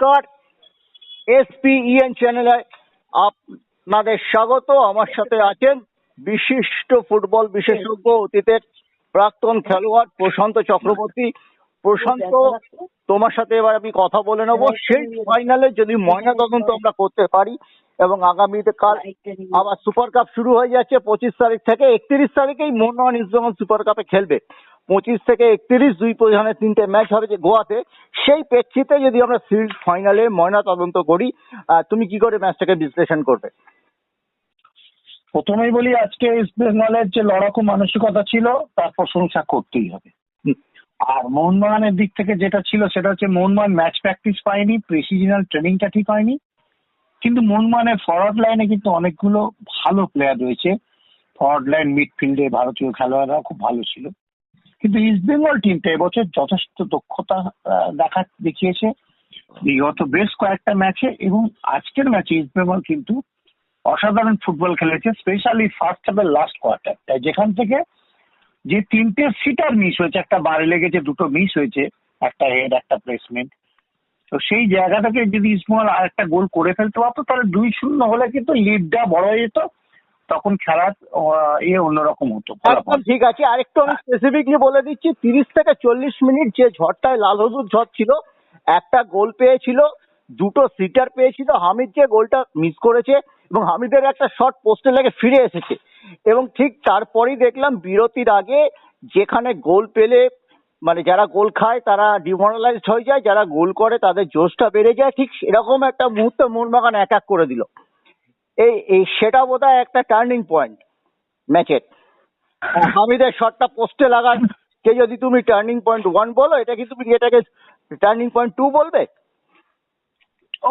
নমস্কার। এসপিইএন চ্যানেলে আপনাদের স্বাগত। আমার সাথে আছেন বিশিষ্ট ফুটবল বিশেষজ্ঞ অতীতের প্রাক্তন খেলোয়াড় প্রশান্ত চক্রবর্তী। প্রশান্ত, তোমার সাথে এবার আমি কথা বলে নেব। সেই ফাইনালে যদি ময়না তদন্ত আমরা করতে পারি এবং আগামীতে কাল আবার সুপার কাপ শুরু হয়ে যাচ্ছে পঁচিশ তারিখ থেকে। একত্রিশ তারিখেই মোহনবাগান ইস্টবেঙ্গল সুপার কাপে খেলবে। পঁচিশ থেকে একত্রিশ দুই পজিশনে তিনটে ম্যাচ হবে যে গোয়াতে। সেই প্রেক্ষিতে যদি আমরা সিরিজ ফাইনালে ময়না তদন্ত করি তুমি কি করে ম্যাচটাকে বিশ্লেষণ করবে? প্রথমেই বলি, আজকে ইস্ট বেঙ্গলের যে লড়াকু মানসিকতা ছিল, তার প্রশংসা করতেই হবে। আর মোহনবাগানের দিক থেকে যেটা ছিল, সেটা হচ্ছে মোহনবাগান ম্যাচ প্র্যাকটিস পায়নি প্রেসিজনাল ট্রেনিংটা ঠিক হয়নি। কিন্তু মোহনবাগানের ফরওয়ার্ড লাইনে কিন্তু অনেকগুলো ভালো প্লেয়ার রয়েছে। ফরওয়ার্ড লাইন মিডফিল্ডে ভারতীয় খেলোয়াড়রা খুব ভালো ছিল। কিন্তু ইস্ট বেঙ্গল টিমটা এবছর যথেষ্ট দক্ষতা দেখা দেখিয়েছে। বিগত বেশ কয়েকটা ম্যাচে এবং আজকের ম্যাচে ইস্ট বেঙ্গল কিন্তু অসাধারণ ফুটবল খেলেছে স্পেশালি ফার্স্ট হাফের লাস্ট কোয়ার্টারটা যেখান থেকে যে তিনটে সিটার মিস হয়েছে, একটা বারে লেগেছে, দুটো মিস হয়েছে, একটা হেড একটা প্লেসমেন্ট তো সেই জায়গা থেকে যদি ইসমল আর একটা গোল করে ফেলতে পারতো, তাহলে দুই শূন্য হলে কিন্তু লিডটা বড় হয়ে যেত। তখন খেলার ইয়ে অন্যরকম হতো ঠিক আছে। আরেকটু আমি স্পেসিফিকলি বলে দিচ্ছি, তিরিশ থেকে চল্লিশ মিনিট যে ঝড়টায়, লাল হলুদ ঝড় ছিল, একটা গোল পেয়েছিল, দুটো সিটার পেয়েছিল, হামিদ যে গোলটা মিস করেছে এবং হামিদের একটা শট পোস্টে লেগে ফিরে এসেছে। এবং ঠিক তারপরেই দেখলাম বিরতির আগে যেখানে গোল পেলে মানে যারা গোল খায় তারা ডিমোরালাইজড হয়ে যায়, যারা গোল করে তাদের জোশটা বেড়ে যায়। ঠিক এরকম একটা মুহূর্তে মোহনবাগান এক এক করে দিল। এই এই সেটা বোধহয় একটা টার্নিং পয়েন্ট ম্যাচের হামিদের শটটা পোস্টে লাগার কে যদি তুমি টার্নিং পয়েন্ট ওয়ান বলো, এটা কি তুমি এটাকে টার্নিং পয়েন্ট টু বলবে?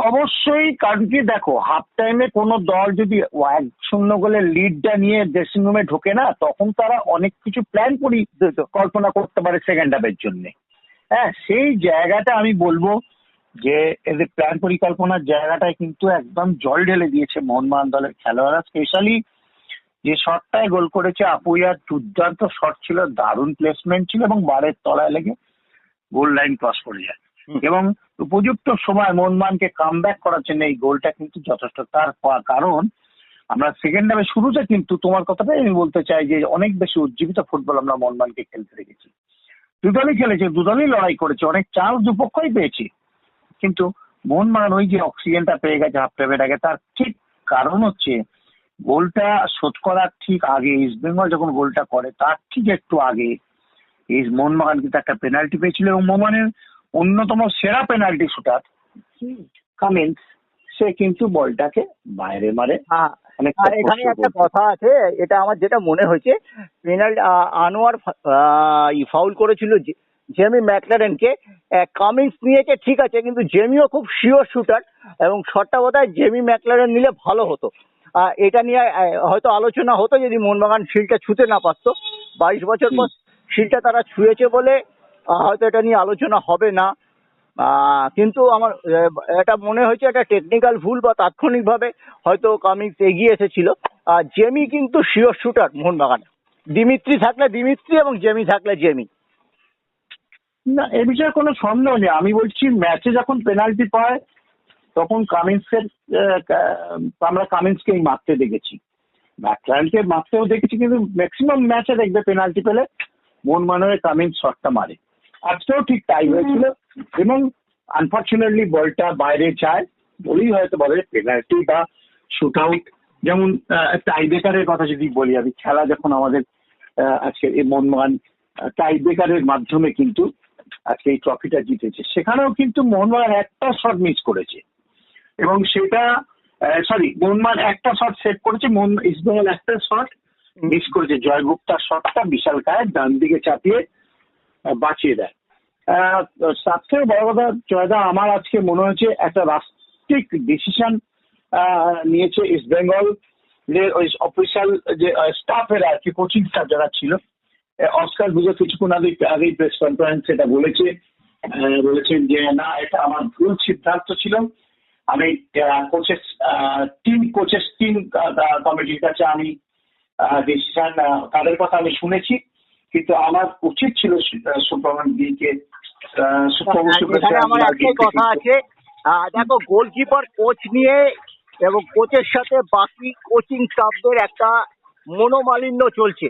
অবশ্যই, কারণ কি দেখো হাফ টাইমে কোনো দল যদি এক শূন্য গোলের লিডটা নিয়ে ড্রেসিং রুমে ঢোকে না, তখন তারা অনেক কিছু প্ল্যান করি কল্পনা করতে পারে সেকেন্ড হাফের জন্য। হ্যাঁ সেই জায়গাটা আমি বলব যে এদের প্ল্যান পরিকল্পনার জায়গাটায় কিন্তু একদম জল ঢেলে দিয়েছে মোহনবাগান দলের খেলোয়াড়রা স্পেশালি যে শটটায় গোল করেছে আপুইয়ার দুর্দান্ত শট ছিল দারুণ প্লেসমেন্ট ছিল এবং বারের তলায় লেগে গোল লাইন ক্রস করে যায়। এবং উপযুক্ত সময় মোহনবাগানকে কাম ব্যাক করার জন্য এই গোলটা কিন্তু যথেষ্ট। তার কারণ আমরা সেকেন্ড হাফে শুরুতে কিন্তু তোমার কথাটাই আমি বলতে চাই যে অনেক বেশি উজ্জীবিত ফুটবল আমরা মোহনবাগানকে খেলতে দেখেছি। দুদলই খেলেছে দুদলই লড়াই করেছে অনেক চান্স দুপক্ষই পেয়েছি। কিন্তু মোহনবাগান ওই যে অক্সিজেনটা পেয়ে গেছে হাফ টাইমের আগে তার ঠিক কারণ হচ্ছে গোলটা শোধ করার ঠিক আগে ইস্ট বেঙ্গল যখন গোলটা করে তার ঠিক একটু আগে এই মোহনবাগান কিন্তু একটা পেনাল্টি পেয়েছিল এবং মোহনবাগানের অন্যতম সেরা পেনাল্টি শুটার কামিন্স সে কিন্তু বলটাকে বাইরে মারে। হ্যাঁ আর এখানে একটা কথা আছে এটা আমার যেটা মনে হয়েছে পেনাল্টি আনোয়ার ফাউল করেছিল জেমি ম্যাকলারেনকে কামিংস নিয়েছে ঠিক আছে, কিন্তু জেমিও খুব শিওর শুটার এবং শটটা বোধহয় জেমি ম্যাকলারেন নিলে ভালো হতো। এটা নিয়ে হয়তো আলোচনা হতো যদি মোহনবাগান শিলটা ছুঁতে না পারতো। বাইশ বছর পর শিলটা তারা ছুঁয়েছে বলে হয়তো এটা নিয়ে আলোচনা হবে না। কিন্তু আমার এটা মনে হয়েছে একটা টেকনিক্যাল ভুল বা তাৎক্ষণিকভাবে হয়তো কামিংস এগিয়ে এসেছিল। আর জেমি কিন্তু শিওর শুটার মোহনবাগানে। দিমিত্রি থাকলে দিমিত্রি এবং জেমি থাকলে জেমি না এ বিষয়ে কোনো সন্দেহ নেই। আমি বলছি ম্যাচে যখন পেনাল্টি পায় তখন কামিন্সের আমরা কামিন্সকেই মারতে দেখেছি। ম্যাকলারকে মারতেও দেখেছি কিন্তু ম্যাক্সিমাম ম্যাচে দেখবে পেনাল্টি পেলে মন মানবে কামিন্স শটটা মারে। আজকেও ঠিক তাই হয়েছিল। এবং আনফর্চুনেটলি বলটা বাইরে যায় বলেই হয়তো বলে পেনাল্টি বা শুট আউট যেমন টাই বেকারের কথা যদি বলি আমি খেলা যখন আমাদের আজকে এই মোহনবাগান টাই বেকারের মাধ্যমে কিন্তু আজকে এই ট্রফিটা জিতেছে। সেখানেও কিন্তু মোহনবাগান একটা শট মিস করেছে। এবং সেটা সরি মোহনবাগান একটা শট সেভ করেছে, মোহন ইস্টবেঙ্গল একটা শট মিস করেছে। জয়গুপ্তার শটটা বিশাল কায়ের ডান দিকে চাপিয়ে বাঁচিয়ে দেয়। তার থেকে বড় কথা, জয়দা, আমার আজকে মনে হয়েছে একটা রাষ্ট্রিক ডিসিশন নিয়েছে ইস্ট বেঙ্গল ওই অফিসিয়াল যে স্টাফের আর কি কোচিং স্টাফ যারা ছিল অস্কার বুঝে কিছুক্ষণ আগে আগেই প্রেস কনফারেন্স এটা বলেছে বলেছেন যে না এটা আমার ভুল সিদ্ধান্ত ছিল। আমি কোচেস টিম কোচেস টিম কমিটির কাছে আমি ডিসিশন তাদের কথা আমি শুনেছি। কিন্তু আমার উচিত ছিল সুব্রমণ দিকে আমার একটাই কথা আছে। দেখো গোলকিপার কোচ নিয়ে এবং কোচের সাথে বাকি কোচিং স্টাফদের একটা মনোমালিন্য চলছে।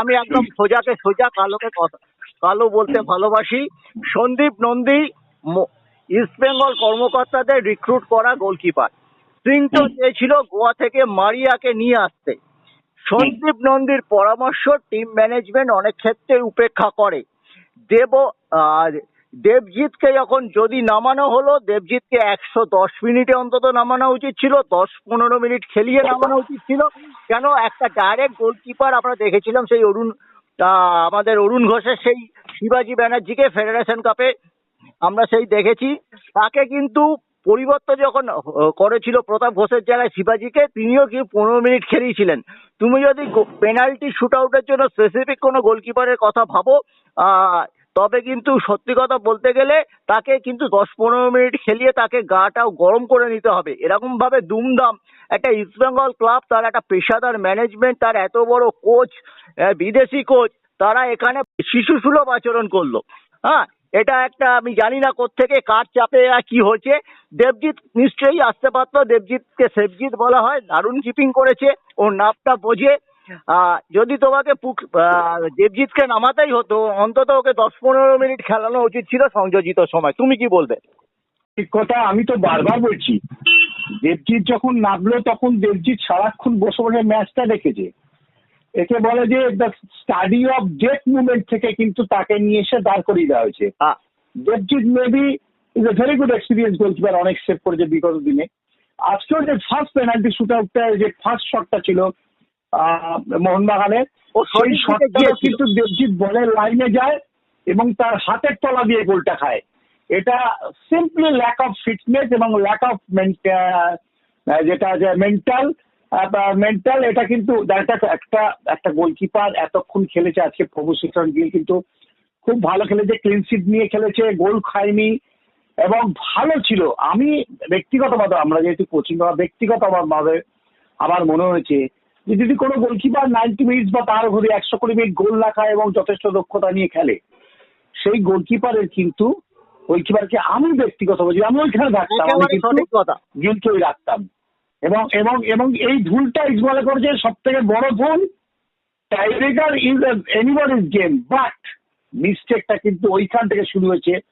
আমি একদম সোজাকে সোজা কালোকে কথা, কালো বলতে ভালোবাসি। সন্দীপ নন্দী ইস্ট বেঙ্গল কর্মকর্তাদের রিক্রুট করা গোলকিপার সিং তো চেয়েছিল গোয়া থেকে মারিয়াকে নিয়ে আসতে। সন্দীপ নন্দীর পরামর্শ টিম ম্যানেজমেন্ট অনেক ক্ষেত্রে উপেক্ষা করে। দেব দেবজিৎকে যখন যদি নামানো হলো, দেবজিৎকে একশো দশ মিনিটে অন্তত নামানো উচিত ছিল, দশ পনেরো মিনিট খেলিয়ে নামানো উচিত ছিল। কেন? একটা ডাইরেক্ট গোলকিপার আমরা দেখেছিলাম, সেই অরুণ আমাদের অরুণ ঘোষের, সেই শিবাজি ব্যানার্জিকে ফেডারেশন কাপে আমরা সেই দেখেছি। তাকে কিন্তু পরিবর্তন যখন করেছিল প্রতাপ ঘোষের জায়গায় শিবাজিকে, তিনিও কি পনেরো মিনিট খেলিয়েছিলেন? তুমি যদি পেনাল্টি শুট আউটের জন্য স্পেসিফিক কোনো গোলকিপারের কথা ভাবো তবে কিন্তু সত্যি কথা বলতে গেলে তাকে কিন্তু দশ পনেরো মিনিট খেলিয়ে তাকে গাটাও গরম করে নিতে হবে। এরকম ভাবে দুমদাম একটা ইস্টবেঙ্গল ক্লাব তার একটা পেশাদার ম্যানেজমেন্ট তার এত বড় কোচ বিদেশি কোচ তারা এখানে শিশু সুলভ আচরণ করল। হ্যাঁ এটা একটা আমি জানি না কোত্থেকে কার চাপে কি হয়েছে। দেবজিৎ নিশ্চয়ই আসতে পারতো। দেবজিৎকে সেবজিৎ বলা হয়। দারুণ কিপিং করেছে। ওর নাপটা বোঝে। যদি তোমাকে দেবজিৎকে নামাতেই হতো অন্তত ওকে দশ পনেরো মিনিট খেলানো উচিত ছিল সংযোজিত সময়। তুমি কি বলবে? ঠিক কথা আমি তো বারবার বলছি দেবজিৎ যখন নামলো তখন দেবজিৎ সারাক্ষণ বসে বসে ম্যাচটা দেখেছে। একে বলে যে the study of death movement থেকে কিন্তু তাকে নিয়ে এসে দাঁড় করিয়ে দেওয়া হয়েছে। আহ, Debjit maybe is a very good experience goalkeeper অনেক সেভ করেছে বিগত দিনে। আজকেও যে ফার্স্ট পেনাল্টি শুট আউটটা যে ফার্স্ট শটটা ছিল মোহনবাগানের ও সেই থেকে কিন্তু দেবজিৎ বলের লাইনে যায় এবং তার হাতের তলা দিয়ে গোলটা খায়। এটা সিম্পলি ল্যাক অফ ফিটনেস এবং ল্যাক অফ যেটা যে মেন্টাল মেন্টাল এটা কিন্তু একটা একটা একটা গোলকিপার এতক্ষণ খেলেছে আজকে প্রভু সিটন গিল কিন্তু খুব ভালো খেলেছে ক্লিনশিট নিয়ে খেলেছে গোল খায়নি এবং ভালো ছিল। আমি ব্যক্তিগতভাবে আমরা যেহেতু কোচিং ব্যক্তিগত আমার আমার মনে হয়েছে যে যদি কোনো গোলকিপার নাইনটি মিনিটস বা তার ঘরে একশো কুড়ি মিনিট গোল রাখা এবং যথেষ্ট দক্ষতা নিয়ে খেলে সেই গোলকিপারের কিন্তু গোলকিপারকে আমি ব্যক্তিগত বলছি আমি ওইখানে কথা। গিলকেই রাখতাম। এবং এবং এবং এই ভুলটা ইসবলে করেছে সব থেকে বড় ভুল tiebreaker is anybody's game but মিস্টেকটা কিন্তু ওইখান থেকে শুরু হয়েছে।